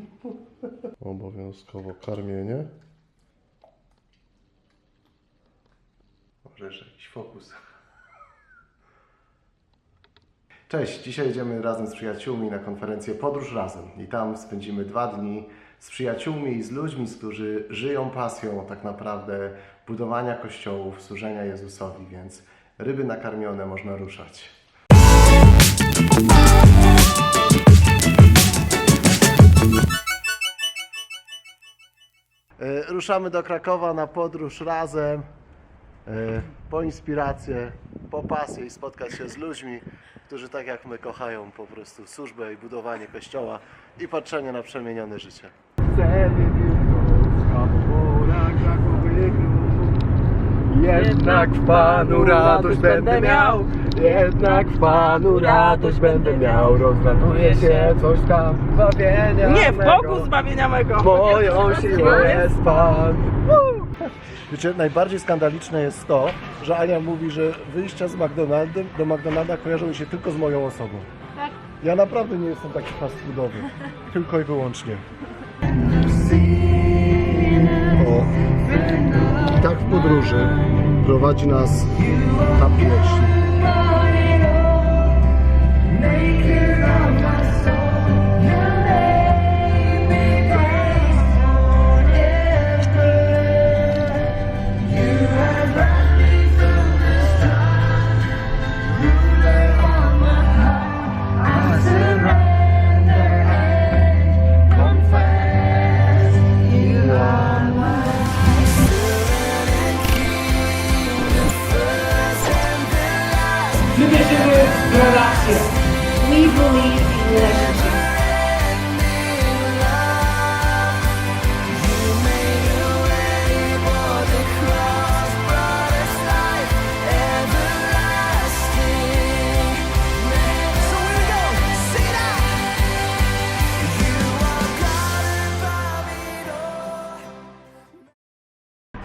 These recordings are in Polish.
Obowiązkowo karmienie. Może jakiś fokus. Cześć, dzisiaj jedziemy razem z przyjaciółmi na konferencję Podróż Razem i tam spędzimy dwa dni z przyjaciółmi i z ludźmi, którzy żyją pasją tak naprawdę budowania kościołów, służenia Jezusowi, więc ryby nakarmione można ruszać. E, Ruszamy do Krakowa na podróż razem, e, po inspirację, po pasję i spotkać się z ludźmi, którzy tak jak my kochają po prostu służbę i budowanie kościoła i patrzenie na przemienione życie. Jednak w Panu radość będę miał, jednak w Panu radość będę miał. Rozlatuje się coś tam zbawienia Nie, w. Bogu zbawienia mego. Moją siłą jest Pan. Wiecie, najbardziej skandaliczne jest to, że Ania mówi, że wyjścia z McDonaldem do McDonalda kojarzą się tylko z moją osobą. Tak. Ja naprawdę nie jestem taki fast foodowy. Tylko i wyłącznie. I tak w podróży prowadzi nas ta pieśń.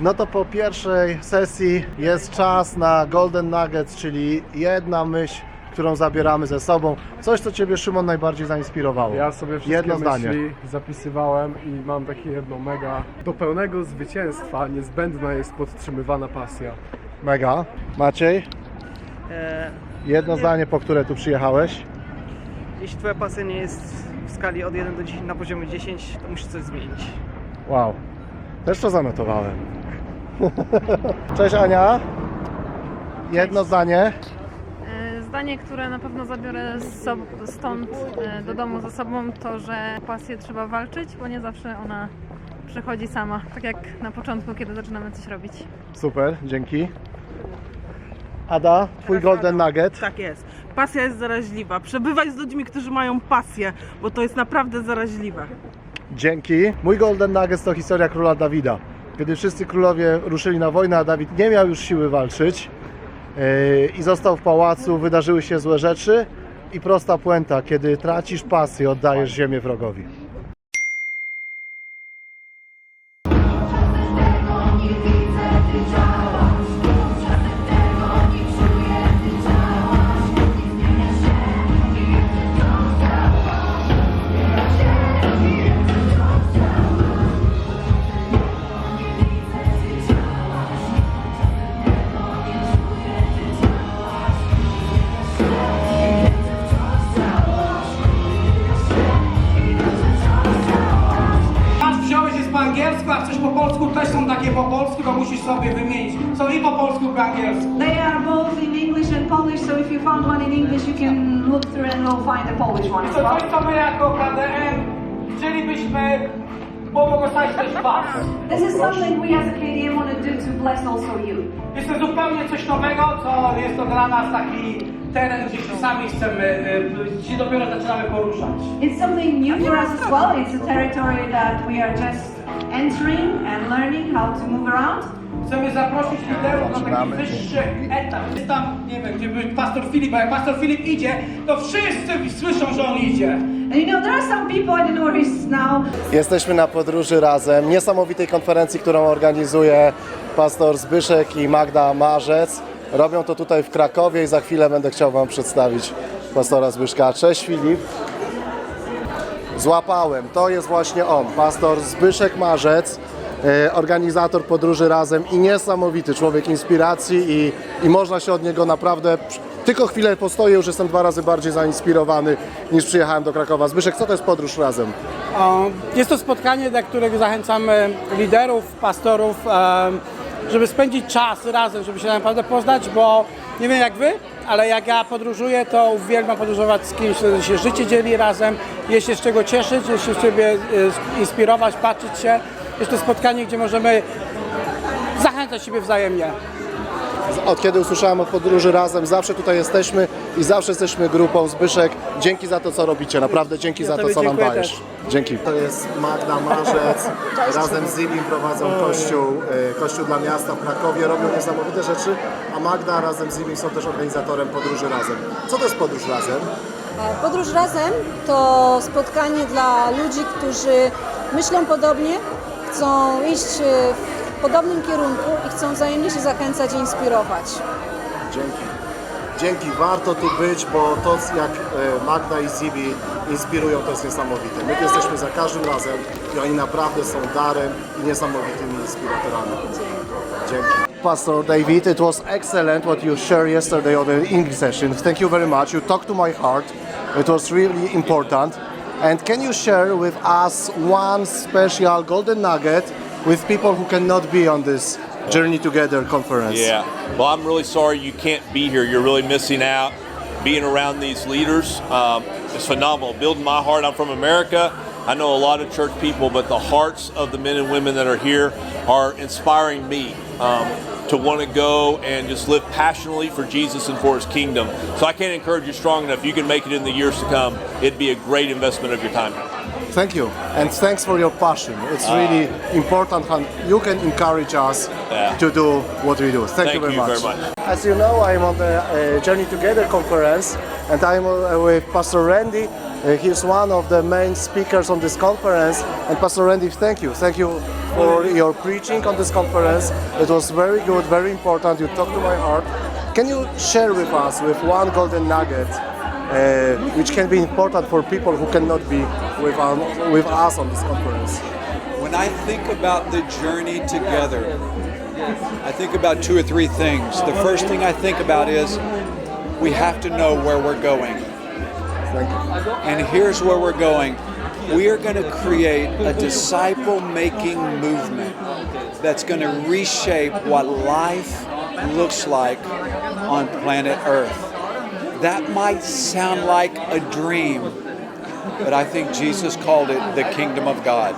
No to po pierwszej sesji jest czas na Golden Nuggets, czyli jedna myśl, którą zabieramy ze sobą. Coś, co Ciebie, Szymon, najbardziej zainspirowało. Ja sobie wszystkie Jedno zdanie. myśli zapisywałem i mam takie jedno mega. Do pełnego zwycięstwa niezbędna jest podtrzymywana pasja. Mega. Maciej, E, jedno zdanie, po które tu przyjechałeś. jeśli twoja pasja nie jest w skali od 1 do 10 na poziomie 10, to musisz coś zmienić. Wow. Też to zanotowałem. Cześć Ania. Jedno zdanie. E, Zdanie, które na pewno zabiorę z stąd e, do domu ze sobą, to że o pasję trzeba walczyć, bo nie zawsze ona przychodzi sama. Tak jak na początku, kiedy zaczynamy coś robić. Super, dzięki. Ada, twój Golden Nugget. Tak jest. Pasja jest zaraźliwa. Przebywaj z ludźmi, którzy mają pasję, bo to jest naprawdę zaraźliwe. Dzięki. Mój Golden Nuggets to historia króla Dawida. Kiedy wszyscy królowie ruszyli na wojnę, a Dawid nie miał już siły walczyć yy, i został w pałacu, wydarzyły się złe rzeczy i prosta puenta, kiedy tracisz pasję, oddajesz ziemię wrogowi. Chcesz po polsku, też są takie po polsku, to musisz sobie wymienić. Są i po polsku, i po angielsku. They are both in English and Polish, so if you found one in English, you can look through and we'll find the Polish one as To well. coś, co my jako KDM chcielibyśmy pobłogosławić też Was. This is something we as a KDM want to do to bless also you. Jest to zupełnie coś nowego, co jest to dla nas taki teren, gdzie się sami chcemy, y, gdzie dopiero zaczynamy poruszać. It's something new for us as well. It's a territory that we are just entering and learning how to move around. Chcemy zaprosić liderów na taki wyższy etap. Jest tam, nie wiem, gdzie był pastor Filip, a jak pastor Filip idzie, to wszyscy słyszą, że on idzie. And you know, there are some people, I don't know where he's now, Jesteśmy na podróży razem, niesamowitej konferencji, którą organizuje pastor Zbyszek i Magda Marzec. Robią to tutaj w Krakowie i za chwilę będę chciał Wam przedstawić pastora Zbyszka. Cześć Filip. Złapałem. To jest właśnie on, pastor Zbyszek Marzec, e, organizator podróży razem i niesamowity człowiek inspiracji i, i można się od niego naprawdę... Tylko chwilę postoję, już jestem dwa razy bardziej zainspirowany niż przyjechałem do Krakowa. Zbyszek, co to jest podróż razem? Jest to spotkanie, dla którego zachęcamy liderów, pastorów, żeby spędzić czas razem, żeby się naprawdę poznać, bo nie wiem jak wy, ale jak ja podróżuję, to uwielbiam podróżować z kimś, kto się życie dzieli razem, jest się z czego cieszyć, jest się z e, inspirować, patrzeć się. Jest to spotkanie, gdzie możemy zachęcać siebie wzajemnie. Od kiedy usłyszałem o podróży razem, zawsze tutaj jesteśmy i zawsze jesteśmy grupą. Zbyszek, dzięki za to, co robicie. Naprawdę dzięki za to, co nam dziękuję dajesz. Dzięki. To jest Magda Marzec. Razem z Zimim prowadzą kościół, e, kościół dla miasta w Krakowie. Robią niesamowite rzeczy, a Magda razem z Zimim są też organizatorem podróży razem. Co to jest podróż razem? Podróż razem to spotkanie dla ludzi, którzy myślą podobnie, chcą iść e, w podobnym kierunku i chcą wzajemnie się zachęcać i inspirować. Dzięki. Dzięki, warto tu być, bo to jak e, Magda i Zibi inspirują, to jest niesamowite. My tu jesteśmy za każdym razem i oni naprawdę są darem i niesamowitymi inspiratorami. Dzięki. Pastor David, it was excellent what you shared yesterday on the English session. Thank you very much. You talked to my heart. It was really important. And can you share with us one special golden nugget with people who cannot be on this Journey Together conference? Yeah. Well, I'm really sorry you can't be here. You're really missing out. Being around these leaders um, is phenomenal. Building my heart. I'm from America. I know a lot of church people, but the hearts of the men and women that are here are inspiring me um, to want to go and just live passionately for Jesus and for His kingdom. So I can't encourage you strong enough. You can make it in the years to come. It'd be a great investment of your time. Thank you, and thanks for your passion. It's really important how you can encourage us Yeah. to do what we do. Thank, Thank you very you much. very much. As you know, I'm on the uh, Journey Together conference, and I'm uh, with Pastor Randy. Uh, he's one of the main speakers on this conference. And Pastor Randy, thank you. Thank you for your preaching on this conference. It was very good, very important. You talked to my heart. Can you share with us with one golden nugget uh, which can be important for people who cannot be with, um, with us on this conference. When I think about the journey together, I think about two or three things. The first thing I think about is we have to know where we're going. And here's where we're going. We are going to create a disciple making movement that's going to reshape what life looks like on planet Earth. That might sound like a dream, but I think Jesus called it the kingdom of God.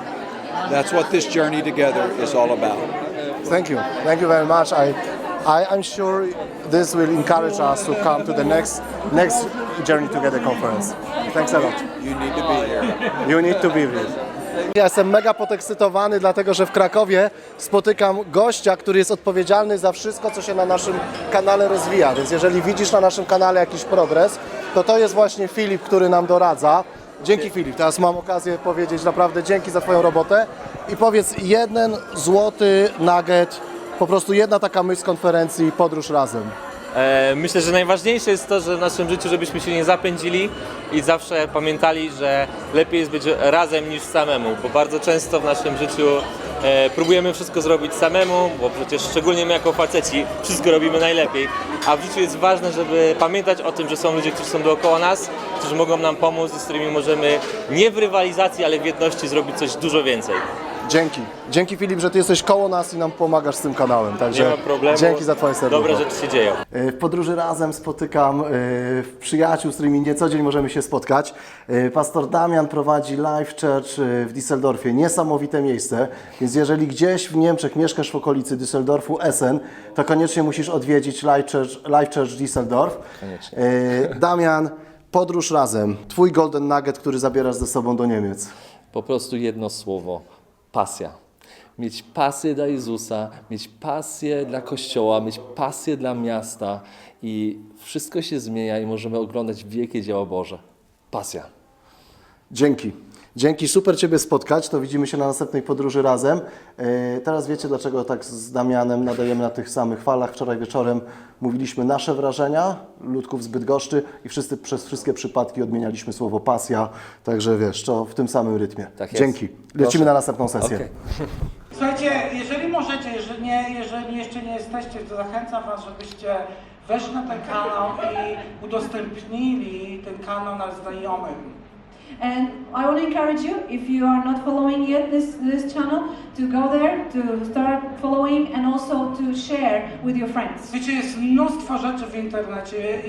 That's what this journey together is all about. Thank you. Thank you very much. I, I, I'm sure this will encourage us to come to the next next Journey Together conference. Thanks a lot. You need to be here. You need to be here. Ja jestem mega podekscytowany, dlatego że w Krakowie spotykam gościa, który jest odpowiedzialny za wszystko, co się na naszym kanale rozwija. Więc jeżeli widzisz na naszym kanale jakiś progres, to to jest właśnie Filip, który nam doradza. Dzięki Filip, teraz mam okazję powiedzieć naprawdę dzięki za Twoją robotę i powiedz jeden złoty nugget, po prostu jedna taka myśl z konferencji Podróż Razem. E, Myślę, że najważniejsze jest to, że w naszym życiu, żebyśmy się nie zapędzili i zawsze pamiętali, że lepiej jest być razem niż samemu, bo bardzo często w naszym życiu e, próbujemy wszystko zrobić samemu, bo przecież szczególnie my jako faceci wszystko robimy najlepiej, a w życiu jest ważne, żeby pamiętać o tym, że są ludzie, którzy są dookoła nas, którzy mogą nam pomóc i z którymi możemy nie w rywalizacji, ale w jedności zrobić coś dużo więcej. Dzięki. Dzięki Filip, że Ty jesteś koło nas i nam pomagasz z tym kanałem. Także Nie ma problemu. dzięki za Twoje serducho. Dobre rzeczy się dzieją. E, W podróży razem spotykam e, przyjaciół, z którymi nie co dzień możemy się spotkać. E, Pastor Damian prowadzi Life Church w Düsseldorfie. Niesamowite miejsce, więc jeżeli gdzieś w Niemczech mieszkasz w okolicy Düsseldorfu, Essen, to koniecznie musisz odwiedzić Life Church, Life Church Düsseldorf. E, Damian, podróż razem. Twój golden nugget, który zabierasz ze sobą do Niemiec. Po prostu jedno słowo: pasja. Mieć pasję dla Jezusa, mieć pasję dla Kościoła, mieć pasję dla miasta i wszystko się zmienia i możemy oglądać wielkie dzieła Boże. Pasja. Dzięki. Dzięki, super Ciebie spotkać, to widzimy się na następnej podróży razem. E, Teraz wiecie, dlaczego tak z Damianem nadajemy na tych samych falach. Wczoraj wieczorem mówiliśmy nasze wrażenia, ludków z Bydgoszczy i wszyscy przez wszystkie przypadki odmienialiśmy słowo pasja, także wiesz, to w tym samym rytmie. Tak jest. Dzięki. Proszę. Lecimy na następną sesję. Okej. Słuchajcie, jeżeli możecie, jeżeli, nie, jeżeli jeszcze nie jesteście, to zachęcam Was, żebyście weszli na ten kanał i udostępnili ten kanał na znajomym. And I want to encourage you, if you are not following yet this, this channel, to go there, to start following and also to share with your friends. Wiecie, jest mnóstwo rzeczy w internecie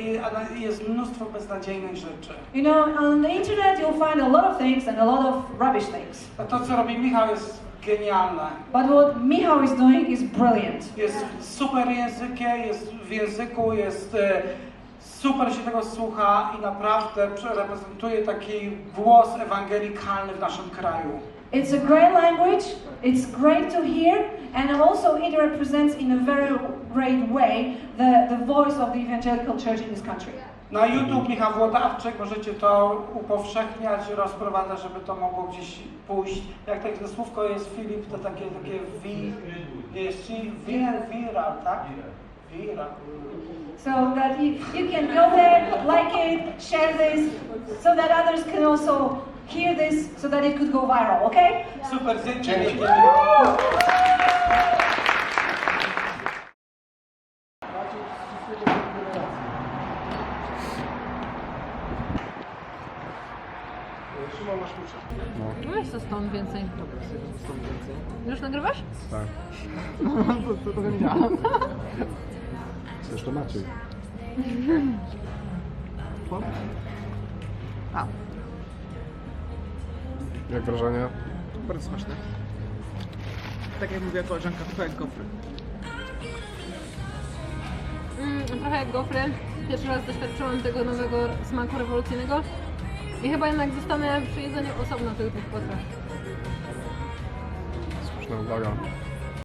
i jest mnóstwo beznadziejnych rzeczy. You know, on the internet you'll find a lot of things and a lot of rubbish things. A to, co robi Michał, jest genialne. But what Michał is doing is brilliant. Jest super językiem, jest w języku, jest e, super się tego słucha i naprawdę reprezentuje taki głos ewangelikalny w naszym kraju. It's a great language, it's great to hear, and also it represents in a very great way the, the voice of the evangelical church in this country. Na YouTube Michał Włodarczyk możecie to upowszechniać, rozprowadzać, żeby to mogło gdzieś pójść. Jak takie słówko jest Filip, to takie, takie wi, jest wir, viral, tak? Viral. So that you, you can go there, like it, share this, so that others can also hear this, so that it could go viral, okay? Super, dzięki. Dzięki. wielkie. Szymon, masz klucze. Weź to stąd więcej. Już nagrywasz? Tak. to, to, to nie działa. Zresztą Maciej. A. Jak wrażenie? Bardzo smaczne. Tak jak mówiła koleżanka, trochę jak gofry. Mm, trochę jak gofry. Pierwszy raz doświadczyłam tego nowego smaku rewolucyjnego. I chyba jednak zostanę przy jedzeniu osobno tych dwóch potraw. Słuszna uwaga.